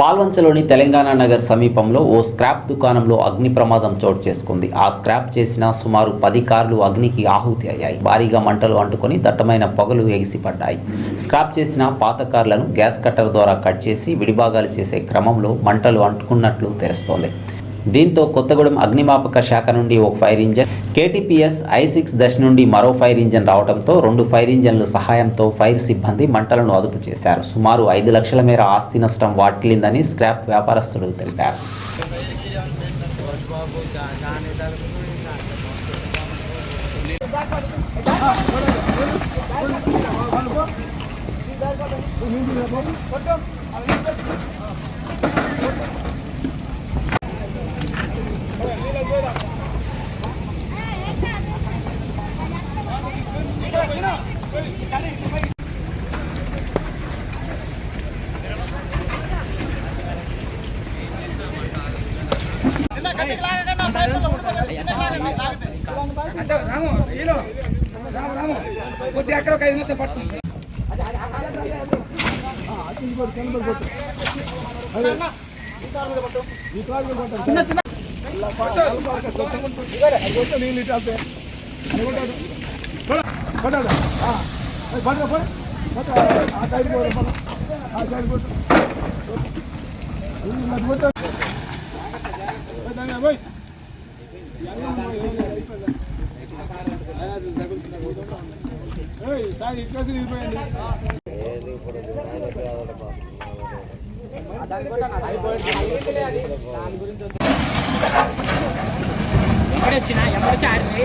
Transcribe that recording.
పాల్వంచలోని తెలంగాణ నగర్ సమీపంలో ఓ స్క్రాప్ దుకాణంలో అగ్ని ప్రమాదం చోటు చేసుకుంది. ఆ స్క్రాప్ చేసిన సుమారు పది కార్లు అగ్నికి ఆహుతి అయ్యాయి. భారీగా మంటలు అంటుకొని దట్టమైన పొగలు ఎగిసిపడ్డాయి. స్క్రాప్ చేసిన పాత కార్లను గ్యాస్ కట్టర్ ద్వారా కట్ చేసి విడిభాగాలు చేసే క్రమంలో మంటలు అంటుకున్నట్లు తెలుస్తోంది. దీంతో కొత్తగూడెం అగ్నిమాపక శాఖ నుండి ఒక ఫైర్ ఇంజన్ కేటీపీఎస్ ఐ సిక్స్ దశ నుండి మరో ఫైర్ ఇంజన్ రావడంతో రెండు ఫైర్ ఇంజన్ల సహాయంతో ఫైర్ సిబ్బంది మంటలను అదుపు చేశారు. సుమారు ఐదు లక్షల మేర ఆస్తి నష్టం వాటిల్లిందని స్క్రాప్ వ్యాపారస్తులు తెలిపారు. అంటే రాము రాము రాము కొద్ది అక్కడ ఒక ఐదు నిమిషాలు పట్టుకుంది చిన్న చిన్న నీళ్ళు ఇటు వెళ్తాయి. అది కొట్టాడు. ఆ. సైడ్ ఆ సైడ్ ఇక్కడ ఎక్కడొచ్చినా ఎవరికి ఆడింది